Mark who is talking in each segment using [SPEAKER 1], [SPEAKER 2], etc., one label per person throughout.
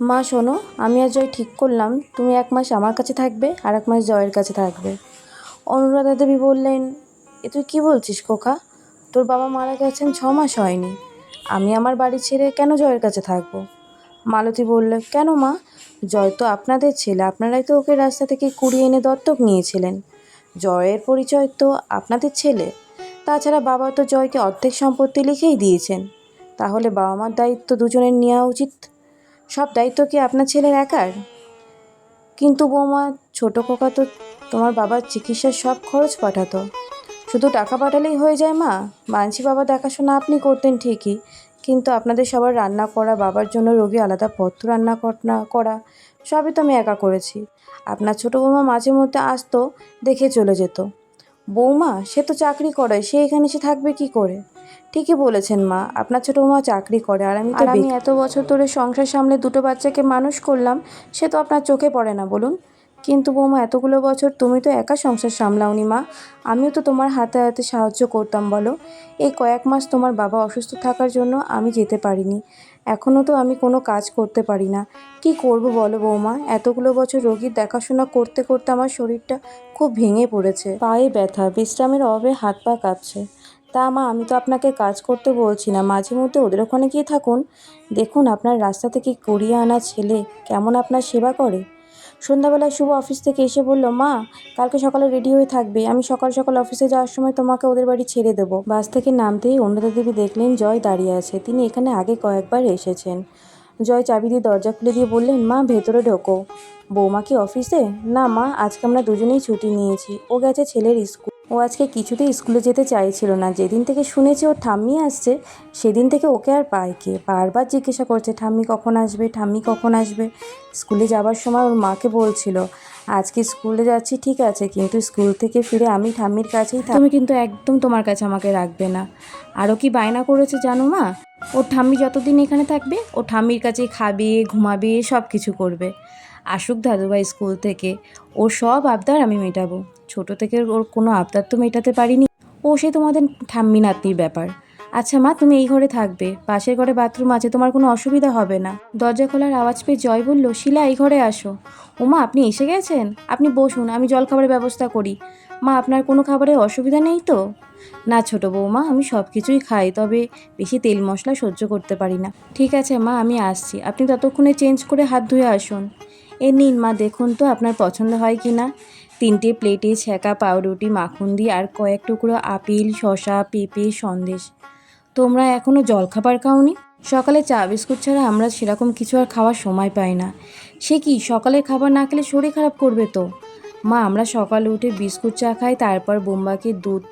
[SPEAKER 1] মা, শোনো, আমি আর জয় ঠিক করলাম। তুমি এক মাস আমার কাছে থাকবে আর এক মাস জয়ের কাছে থাকবে। অনুরাধা দেবী বললেন, এ তুই কী বলছিস খোকা? তোর বাবা মারা গেছেন ছ মাস হয়নি। আমি আমার বাড়ি ছেড়ে কেন জয়ের কাছে থাকব? মালতী বলল, কেন মা? জয় তো আপনাদের ছেলে। আপনারাই তো ওকে রাস্তা থেকে কুড়িয়ে এনে দত্তক নিয়েছিলেন। জয়ের পরিচয় তো আপনাদের ছেলে। তাছাড়া বাবা তো জয়কে অর্ধেক সম্পত্তি লিখেই দিয়েছেন। তাহলে বাবা মার দায়িত্ব দুজনের নেওয়া উচিত। সব দায়িত্ব কি আপনার ছেলের একার? কিন্তু বৌমা, ছোটো খোকা তো তোমার বাবার চিকিৎসার সব খরচ পাঠাতো। শুধু টাকা পাঠালেই হয়ে যায় মা। মানসি বাবা দেখাশোনা আপনি করতেন ঠিকই। কিন্তু আপনাদের সবার রান্না করা, বাবার জন্য রোগী আলাদা পথ্য রান্না করা করা, সবই তো আমি একা করেছি। আপনার ছোটো বৌমা মাঝে মধ্যে আসতো, দেখে চলে যেত। বৌমা সে তো চাকরি করে সে এখানে সে থাকবে কি করে? ঠিকই বলেছেন মা আপনার ছোটো বৌমা চাকরি করে আর আমি তো আমি এত বছর ধরে সংসার সামলে দুটো বাচ্চাকে মানুষ করলাম সে তো আপনার চোখে পড়ে না বলুন। কিন্তু বৌমা এতগুলো বছর তুমি তো একা সংসার সামলাওনি মা আমিও তো তোমার হাতে হাতে সাহায্য করতাম বলো। এই কয়েক মাস তোমার বাবা অসুস্থ থাকার জন্য আমি যেতে পারিনি। এখনও তো আমি কোনো কাজ করতে পারি না। কি করব বলো বৌমা? এতগুলো বছর রোগীর দেখাশোনা করতে করতে আমার শরীরটা খুব ভেঙে পড়েছে। পায়ে ব্যথা, বিশ্রামের অভাবে হাত পা কাঁপছে। তা মা, আমি তো আপনাকে কাজ করতে বলছি না। মাঝে মধ্যে ওদের ওখানে গিয়ে থাকুন। দেখুন আপনার রাস্তা থেকে কুড়িয়ে আনা ছেলে কেমন আপনার সেবা করে। সন্ধ্যাবেলায় শুভ অফিস থেকে এসে বলল, মা, কালকে সকালে রেডি হয়ে থাকবে। আমি সকাল সকাল অফিসে যাওয়ার সময় তোমাকে ওদের বাড়ি ছেড়ে দেবো। বাস থেকে নামতেই অন্নদা দেবী দেখলেন জয় দাঁড়িয়ে আছে। তিনি এখানে আগে কয়েকবার এসেছেন। জয় চাবি দিয়ে দরজা খুলে দিয়ে বললেন, মা, ভেতরে ঢোকো। বৌমা কি অফিসে? না মা, আজকে আমরা দুজনেই ছুটি নিয়েছি। ও গেছে ছেলের স্কুল। ও আজকে কিছুতেই স্কুলে যেতে চাইছিল না। যেদিন থেকে শুনেছি ওর ঠাম্মি আসছে, সেদিন থেকে ওকে আর পায় কে। বারবার জিজ্ঞাসা করছে, ঠাম্মি কখন আসবে? ঠাম্মি কখন আসবে? স্কুলে যাবার সময় ওর মাকে বলছিল, আজকে স্কুলে যাচ্ছি, ঠিক আছে, কিন্তু স্কুল থেকে ফিরে আমি ঠাম্মির কাছেই থাক- তুমি কিন্তু একদম তোমার কাছে আমাকে রাখবে না। আরও কি বায়না করেছে জানো মা? ওর ঠাম্মি যতদিন এখানে থাকবে, ও ঠাম্মির কাছেই খাবে, ঘুমাবে সব কিছু করবে। আসুক দাদুভাই স্কুল থেকে। ওর সব আবদার আমি মেটাবো। ছোটো থেকে ওর কোনো আবদার তো মেটাতে পারিনি। ও সে তোমাদের ঠাম্মি নাতনির ব্যাপার। আচ্ছা মা, তুমি এই ঘরে থাকবে। পাশের ঘরে বাথরুম আছে, তোমার কোনো অসুবিধা হবে না। দরজা খোলার আওয়াজ পেয়ে জয় বলল, শিলা, এই ঘরে আসো। ওমা আপনি এসে গেছেন? আপনি বসুন, আমি জলখাবারের ব্যবস্থা করি। মা, আপনার কোনো খাবারের অসুবিধা নেই তো? না ছোটো বৌমা, আমি সব কিছুই খাই, তবে বেশি তেল মশলা সহ্য করতে পারি না। ঠিক আছে মা, আমি আসছি। আপনি ততক্ষণে চেঞ্জ করে হাত ধুয়ে আসুন। এ নিন মা, দেখুন তো আপনার পছন্দ হয় কি না। তিনটে প্লেটে ছ্যাঁকা পাউরুটি, মাখন দিয়ে আর কয়েক টুকরো আপেল শশা পেঁপে, সন্দেশ। তোমরা এখনও জলখাবার খাওনি? সকালে চা, বিস্কুট ছাড়া আমরা সেরকম কিছু আর খাওয়ার সময় পাই না। সে কি, সকালের খাবার না খেলে শরীর খারাপ করবে তো? মা, আমরা সকালে উঠে বিস্কুট চা খাই, তারপর বোম্বাকে দুধ,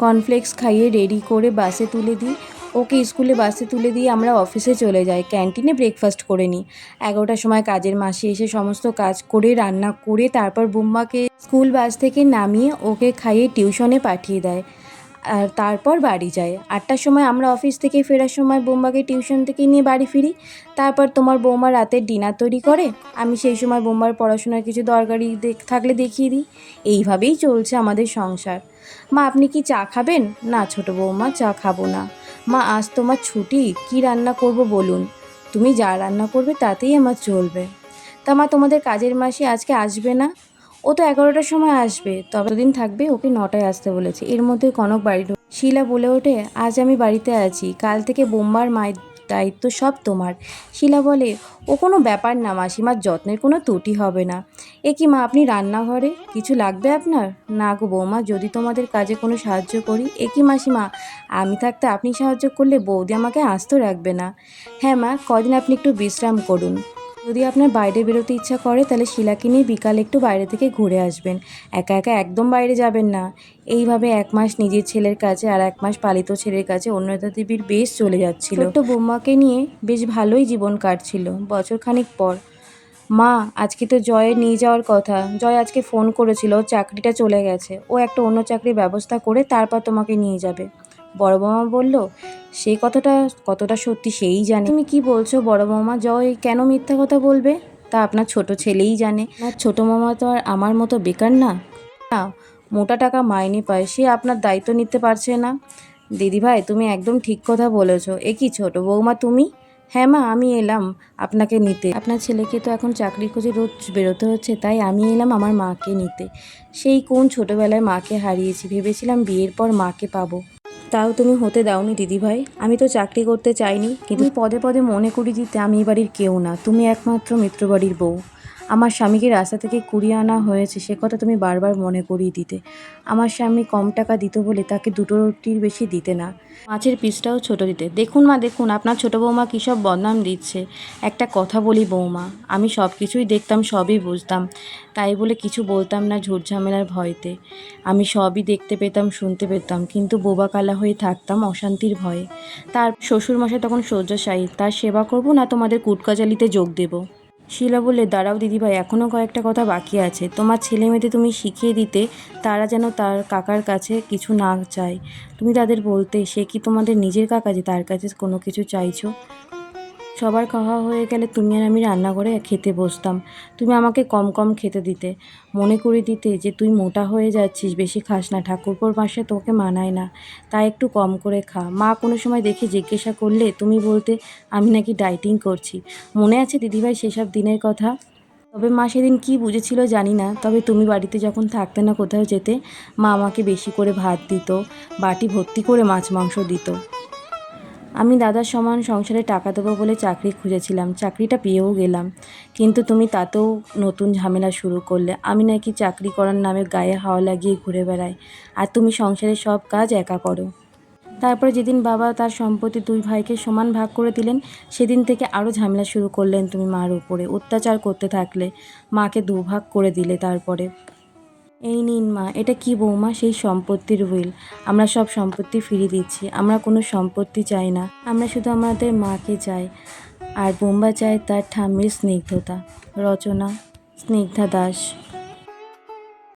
[SPEAKER 1] কর্নফ্লেক্স খাইয়ে রেডি করে বাসে তুলে দিই। ওকে স্কুলে বাসে তুলে দিয়ে আমরা অফিসে চলে যাই। ক্যান্টিনে ব্রেকফাস্ট করে নিই। এগারোটার সময় কাজের মাসে এসে সমস্ত কাজ করে, রান্না করে, তারপর বোম্বাকে স্কুল বাস থেকে নামিয়ে ওকে খাইয়ে টিউশনে পাঠিয়ে দেয়। আর তারপর বাড়ি যায়। আটটার সময় আমরা অফিস থেকে ফেরার সময় বোম্বাকে টিউশন থেকে নিয়ে বাড়ি ফিরি। তারপর তোমার বৌমা রাতের ডিনার তৈরি করে। আমি সেই সময় বোম্বার পড়াশোনার কিছু দরকারি দেখ থাকলে দেখিয়ে দিই। এইভাবেই চলছে আমাদের সংসার। মা, আপনি কি চা খাবেন? না, ছোটো বৌমা, চা খাব না। মা, আজ তোমার ছুটি, কি রান্না করব বলুন? তুমি যা রান্না করবে তাতেই আমার চলবে। তা মা, তোমাদের কাজের মাসি আজকে আসবে না? ও তো এগারোটার সময় আসবে, তবে দিন থাকবে, ওকে নটায় আসতে বলেছে। এর মধ্যে কনক বাড়ি শিলা বলে ওঠে, আজ আমি বাড়িতে আছি, কাল থেকে বোম্বার মায়ের দায়িত্ব সব তোমার। শিলা বলে, ও কোনো ব্যাপার না মাসিমার যত্নের কোনো ত্রুটি হবে না। এ কি মা, আপনি রান্নাঘরে কিছু লাগবে আপনার? না গো বৌমা, যদি তোমাদের কাজে কোনো সাহায্য করি, এ কি মাসিমা, আমি থাকতে আপনি সাহায্য করলে বৌদি আমাকে আস্ত রাখবে না? হ্যাঁ মা, কদিন আপনি একটু বিশ্রাম করুন। যদি আপনার বাইরে বেরোতে ইচ্ছা করে, তাহলে শিলাকে নিয়ে বিকালে একটু বাইরে থেকে ঘুরে আসবেন। একা একা একদম বাইরে যাবেন না। এইভাবে এক মাস নিজের ছেলের কাছে আর এক মাস পালিত ছেলের কাছে অন্যতা দেবীর বেশ চলে যাচ্ছিল। ছোট্ট বৌমাকে নিয়ে বেশ ভালোই জীবন কাটছিল বছর খানিক পর। মা, আজকে তো জয়ের নিয়ে যাওয়ার কথা। জয় আজকে ফোন করেছিল, চাকরিটা চলে গেছে। ও একটা অন্য চাকরির ব্যবস্থা করে তারপর তোমাকে নিয়ে যাবে। বড় বৌমা বলল সেই কথাটা কতটা সত্যি সেই জানে। তুমি কি বলছো বড় বৌমা? জয় কেন মিথ্যা কথা বলবে? তা আপনার ছোট ছেলেই জানে। না ছোট মামা তো আর আমার মতো বেকার না। না, মোটা টাকা মাইনে পায়। সে আপনার দায়িত্ব নিতে পারছে না। দিদিভাই তুমি একদম ঠিক কথা বলেছ। এ কি ছোট বৌমা তুমি? হ্যাঁ মা, আমি এলাম আপনাকে নিতে। আপনার ছেলেকে তো এখন চাকরি খুঁজে রোজ বেরোতে হচ্ছে, তাই আমি এলাম আমার মাকে নিতে। সেই কোন ছোটোবেলায় মাকে হারিয়েছি, ভেবেছিলাম বিয়ের পর মাকে পাবো। তাও তুমি হতে দাওনি দিদিভাই। আমি তো চাকরি করতে চাইনি, কিন্তু পদে পদে মনে করি দিতে আমি এই বাড়ির কেউ না। তুমি একমাত্র মিত্র বাড়ির বউ। আমার স্বামীকে রাস্তা থেকে কুড়িয়ে আনা হয়েছে, সে কথা তুমি বারবার মনে করিয়ে দিতে। আমার স্বামী কম টাকা দিত বলে তাকে দুটো রুটির বেশি দিতে না। মাছের পিসটাও ছোট দিতে। দেখুন মা, দেখুন, আপনার ছোট বৌমা কী সব বদনাম দিচ্ছে। একটা কথা বলি বৌমা, আমি সব কিছুই দেখতাম, সবই বুঝতাম। তাই বলে কিছু বলতাম না ঝামেলার ভয়তে। আমি সবই দেখতে পেতাম, শুনতে পেতাম, কিন্তু বোবা কালা হয়ে থাকতাম অশান্তির ভয়ে। তার শ্বশুরমশাই তখন শয্যাশায়ী, তার সেবা করব না তোমাদের কুটকাচালিতে যোগ দেবো? শিলা বললে, দাঁড়াও দিদিভাই এখনও কয়েকটা কথা বাকি আছে। তোমার ছেলে মেয়েদের তুমি শিখিয়ে দিতে, তারা যেন তার কাকার কাছে কিছু না চায়। তুমি তাদের বলতে, সে কি তোমাদের নিজের কাকা যে তার কাছে কোনো কিছু চাইছো? সবার খাওয়া হয়ে গেলে তুমি আর আমি রান্না করে খেতে বসতাম। তুমি আমাকে কম কম খেতে দিতে। মনে করে দিতে যে তুই মোটা হয়ে যাচ্ছিস, বেশি খাস না। ঠাকুরপোর পাশে তোকে মানায় না। তাই একটু কম করে খা। মা কোনো সময় দেখে জিজ্ঞাসা করলে, তুমি বলতে আমি নাকি ডাইটিং করছি? মনে আছে দিদিভাই সেসব দিনের কথা? তবে মা সেদিন কী বুঝেছিল জানি না। তবে তুমি বাড়িতে যখন থাকতে না কোথাও যেতে, মা আমাকে বেশি করে ভাত দিত, বাটি ভর্তি করে মাছ মাংস দিত। আমি দাদার সমান সংসারে টাকা দেবো বলে চাকরি খুঁজেছিলাম, চাকরিটা পেয়েও গেলাম। কিন্তু তুমি তাতেও নতুন ঝামেলা শুরু করলে। আমি নাকি চাকরি করার নামে গায়ে হাওয়া লাগিয়ে ঘুরে বেড়াই। আর তুমি সংসারের সব কাজ একা করো। তারপরে যেদিন বাবা তার সম্পত্তি দুই ভাইকে সমান ভাগ করে দিলেন, সেদিন থেকে আরও ঝামেলা শুরু করলেন তুমি মার উপরে। অত্যাচার করতে থাকলে মাকে দুভাগ করে দিলে তারপরে। এই নিন মা, এটা কি বৌমা? সেই সম্পত্তির উইল আমরা সব সম্পত্তি ফিরিয়ে দিচ্ছি। আমরা কোনো সম্পত্তি চাই না। আমরা শুধু আমাদের মাকে চাই। আর বোম্বা চায় তার ঠাম্মির স্নিগ্ধতা। রচনা, স্নিগ্ধা দাস।